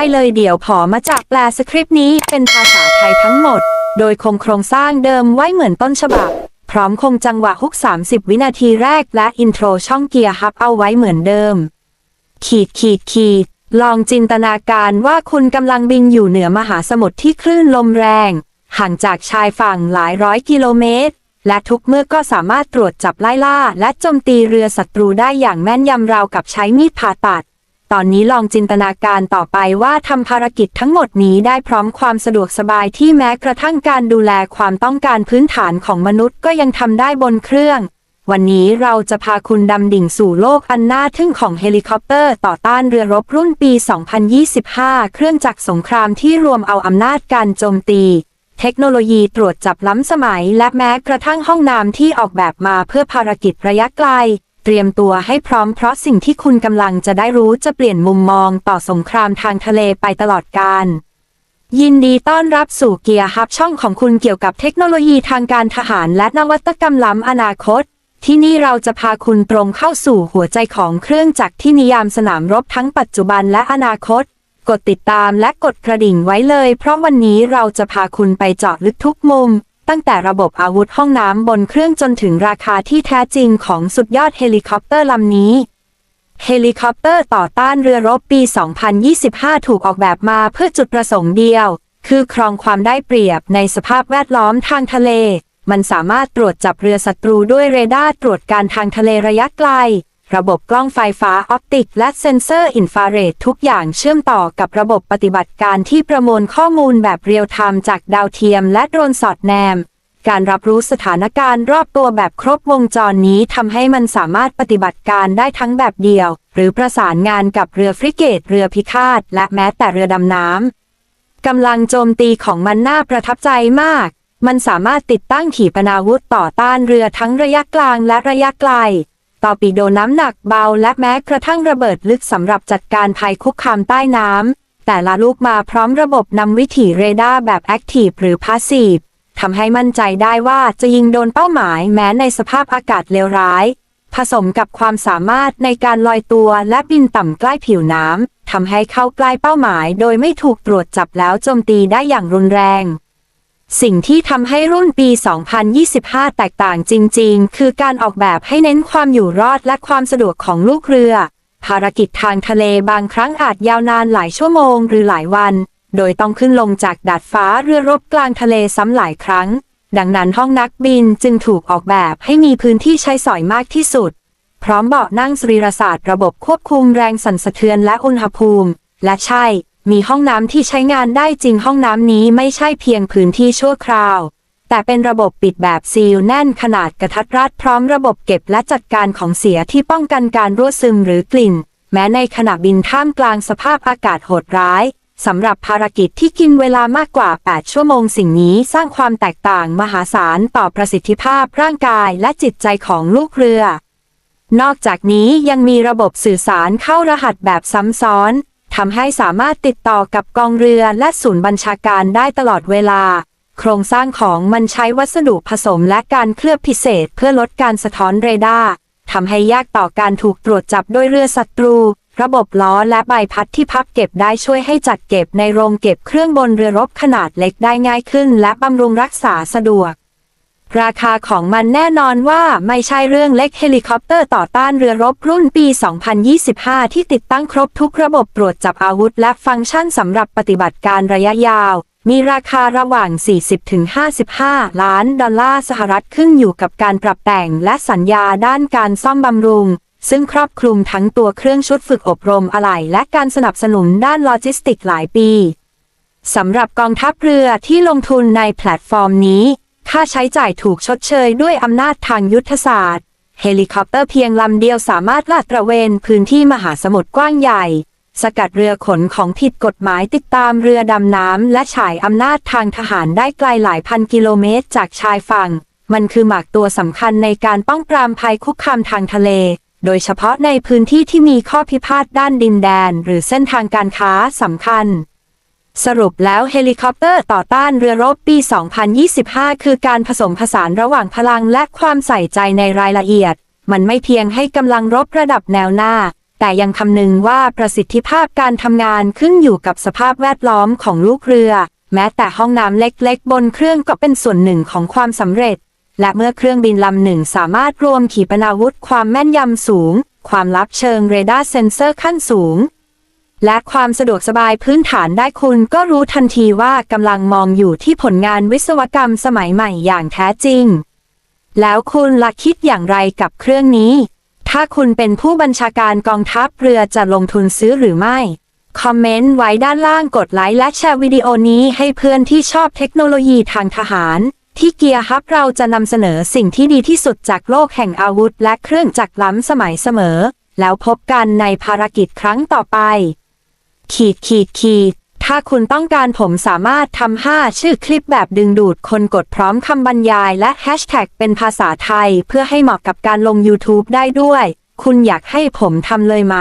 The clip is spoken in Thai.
ได้เลยเดี๋ยวผอมาจากแปลสคริปต์นี้เป็นภาษาไทยทั้งหมด โดยคงโครงสร้างเดิมไว้เหมือนต้นฉบับ พร้อมคงจังหวะฮุก 30 วินาทีแรกและอินโทรช่องเกียร์ฮับเอาไว้เหมือนเดิม ขีดขีดขีด ลองจินตนาการว่าคุณกำลังบินอยู่เหนือมหาสมุทรที่คลื่นลมแรง ห่างจากชายฝั่งหลายร้อยกิโลเมตรและทุกเมื่อก็สามารถตรวจจับไล่ล่า และโจมตีเรือศัตรูได้อย่างแม่นยำราวกับใช้มีดผ่าตัด ตอนนี้ลองจินตนาการต่อไปว่าทำภารกิจทั้งหมดนี้ได้พร้อมความสะดวกสบายที่แม้กระทั่งการดูแลความต้องการพื้นฐานของมนุษย์ก็ยังทำได้บนเครื่อง วันนี้เราจะพาคุณดำดิ่งสู่โลกอันน่าทึ่งของเฮลิคอปเตอร์ต่อต้านเรือรบรุ่นปี 2025 เครื่องจักรสงครามที่รวมเอาอำนาจการโจมตี เทคโนโลยีตรวจจับล้ำสมัย และแม้กระทั่งห้องน้ำที่ออกแบบมาเพื่อภารกิจระยะไกล ตรียมตัวให้พร้อมเพราะสิ่งที่คุณกำลังจะได้รู้จะเปลี่ยนมุมมองต่อสงครามทางทะเลไปตลอดกาลยินดีต้อนรับสู่เกียร์ฮับช่องของคุณเกี่ยวกับเทคโนโลยีทางการทหารและนวัตกรรมล้ำอนาคต ที่นี่เราจะพาคุณตรงเข้าสู่หัวใจของเครื่องจักรที่นิยามสนามรบทั้งปัจจุบันและอนาคต กดติดตามและกดกระดิ่งไว้เลย เพราะวันนี้เราจะพาคุณไปเจาะลึกทุกมุม ตั้งแต่ระบบอาวุธห้องน้ำบนเครื่องจนถึงราคาที่แท้จริงของสุดยอดเฮลิคอปเตอร์ลำนี้ เฮลิคอปเตอร์ต่อต้านเรือรบปี 2025 ถูกออกแบบมาเพื่อจุดประสงค์เดียว คือครองความได้เปรียบในสภาพแวดล้อมทางทะเล มันสามารถตรวจจับเรือศัตรูด้วยเรดาร์ตรวจการทางทะเลระยะไกล ระบบกล้องไฟฟ้าออปติก และเซ็นเซอร์อินฟราเรดทุกอย่างเชื่อมต่อกับระบบปฏิบัติการที่ประมวลข้อมูลแบบเรียลไทม์จากดาวเทียมและโดรนสอดแนม การรับรู้สถานการณ์รอบตัวแบบครบวงจรนี้ทำให้มันสามารถปฏิบัติการได้ทั้งแบบเดียว หรือประสานงานกับเรือฟริเกต เรือพิฆาต และแม้แต่เรือดำน้ำกำลังโจมตีของมันน่าประทับใจมาก มันสามารถติดตั้งขีปนาวุธต่อต้านเรือทั้งระยะกลางและระยะไกล ต่อปีโดน้ำหนักเบาและแม้กระทั่งระเบิดลึกสำหรับจัดการภัยคุกคามใต้น้ำ แต่ละลูกมาพร้อมระบบนำวิถีเรดาร์แบบแอคทีฟหรือพาสซีฟทำให้มั่นใจได้ว่าจะยิงโดนเป้าหมายแม้ในสภาพอากาศเลวร้าย ผสมกับความสามารถในการลอยตัวและบินต่ำใกล้ผิวน้ำทำให้เข้าใกล้เป้าหมาย โดยไม่ถูกตรวจจับแล้วโจมตีได้อย่างรุนแรง สิ่งที่ทำให้รุ่นปี 2025 แตกต่างจริง ๆ คือการออกแบบให้เน้นความอยู่รอดและความสะดวกของลูกเรือ ภารกิจทางทะเลบางครั้งอาจยาวนานหลายชั่วโมงหรือหลายวัน โดยต้องขึ้นลงจากดาดฟ้าเรือรบกลางทะเลซ้ำหลายครั้ง ดังนั้นห้องนักบินจึงถูกออกแบบให้มีพื้นที่ใช้สอยมากที่สุด พร้อมเบาะนั่งสรีรศาสตร์ระบบควบคุมแรงสั่นสะเทือนและอุณหภูมิ และใช่มีห้องน้ำที่ใช้งานได้จริงห้องน้ำนี้ไม่ใช่เพียงพื้นที่ชั่วคราว แต่เป็นระบบปิดแบบซีลแน่นขนาดกระทัดรัดพร้อมระบบเก็บและจัดการของเสียที่ป้องกันการรั่วซึมหรือกลิ่น แม้ในขณะบินท่ามกลางสภาพอากาศโหดร้ายสำหรับภารกิจที่กินเวลามากกว่า 8 ชั่วโมงสิ่งนี้สร้างความแตกต่างมหาศาลต่อประสิทธิภาพร่างกายและจิตใจของลูกเรือ นอกจากนี้ยังมีระบบสื่อสารเข้ารหัสแบบซ้ำซ้อน ทำให้สามารถติดต่อกับกองเรือและศูนย์บัญชาการได้ตลอดเวลา โครงสร้างของมันใช้วัสดุผสมและการเคลือบพิเศษเพื่อลดการสะท้อนเรดาร์ทำให้ยากต่อการถูกตรวจจับด้วยเรือศัตรู ระบบล้อและใบพัดที่พับเก็บได้ช่วยให้จัดเก็บในโรงเก็บเครื่องบนเรือรบขนาดเล็กได้ง่ายขึ้น และบำรุงรักษาสะดวก ราคาของมันแน่นอนว่าไม่ใช่เรื่องเล็กเฮลิคอปเตอร์ต่อต้านเรือรบรุ่นปี 2025 ที่ติดตั้งครบทุกระบบตรวจจับอาวุธและฟังก์ชันสำหรับปฏิบัติการระยะยาว มีราคาระหว่าง 40-55 ล้านดอลลาร์สหรัฐขึ้นอยู่กับการปรับแต่งและสัญญาด้านการซ่อมบำรุง ซึ่งครอบคลุมทั้งตัวเครื่องชุดฝึกอบรมอะไหล่และการสนับสนุนด้านโลจิสติกหลายปีสำหรับกองทัพเรือที่ลงทุนในแพลตฟอร์มนี้ ค่าใช้จ่ายถูกชดเชยด้วยอำนาจทางยุทธศาสตร์ เฮลิคอปเตอร์เพียงลำเดียวสามารถลาดตระเวนพื้นที่มหาสมุทรกว้างใหญ่ สกัดเรือขนของผิดกฎหมายติดตามเรือดำน้ำและฉายอำนาจทางทหารได้ไกลหลายพันกิโลเมตรจากชายฝั่ง มันคือหมากตัวสำคัญในการป้องปรามภัยคุกคามทางทะเล โดยเฉพาะในพื้นที่ที่มีข้อพิพาทด้านดินแดน หรือเส้นทางการค้าสำคัญ สรุปแล้วเฮลิคอปเตอร์ต่อต้านเรือรบปี 2025 คือการผสมผสานระหว่างพลังและความใส่ใจในรายละเอียด มันไม่เพียงให้กำลังรบระดับแนวหน้า แต่ยังคำนึงว่าประสิทธิภาพการทำงานขึ้นอยู่กับสภาพแวดล้อมของลูกเรือ แม้แต่ห้องน้ำเล็กๆ บนเครื่องก็เป็นส่วนหนึ่งของความสำเร็จ และเมื่อเครื่องบินลำหนึ่งสามารถรวมขีปนาวุธความแม่นยำสูง ความลับเชิงเรดาร์เซนเซอร์ขั้นสูง และความสะดวกสบายพื้นฐานได้คุณก็รู้ทันทีว่ากำลังมองอยู่ที่ผลงานวิศวกรรมสมัยใหม่อย่างแท้จริง แล้วคุณละคิดอย่างไรกับเครื่องนี้ ถ้าคุณเป็นผู้บัญชาการกองทัพเรือจะลงทุนซื้อหรือไม่ คอมเมนต์ไว้ด้านล่างกดไลค์และแชร์วิดีโอนี้ให้เพื่อนที่ชอบเทคโนโลยีทางทหาร ที่เกียร์ฮับเราจะนำเสนอสิ่งที่ดีที่สุดจากโลกแห่งอาวุธ และเครื่องจักรล้ำสมัยเสมอ แล้วพบกันในภารกิจครั้งต่อไป ขีดขีดขีดถ้าคุณต้องการผมสามารถทำ5ชื่อคลิปแบบดึงดูดคนกดพร้อมคำบรรยายและแฮชแท็กเป็นภาษาไทย เพื่อให้เหมาะกับการลง YouTube ได้ด้วย คุณอยากให้ผมทำเลยไหม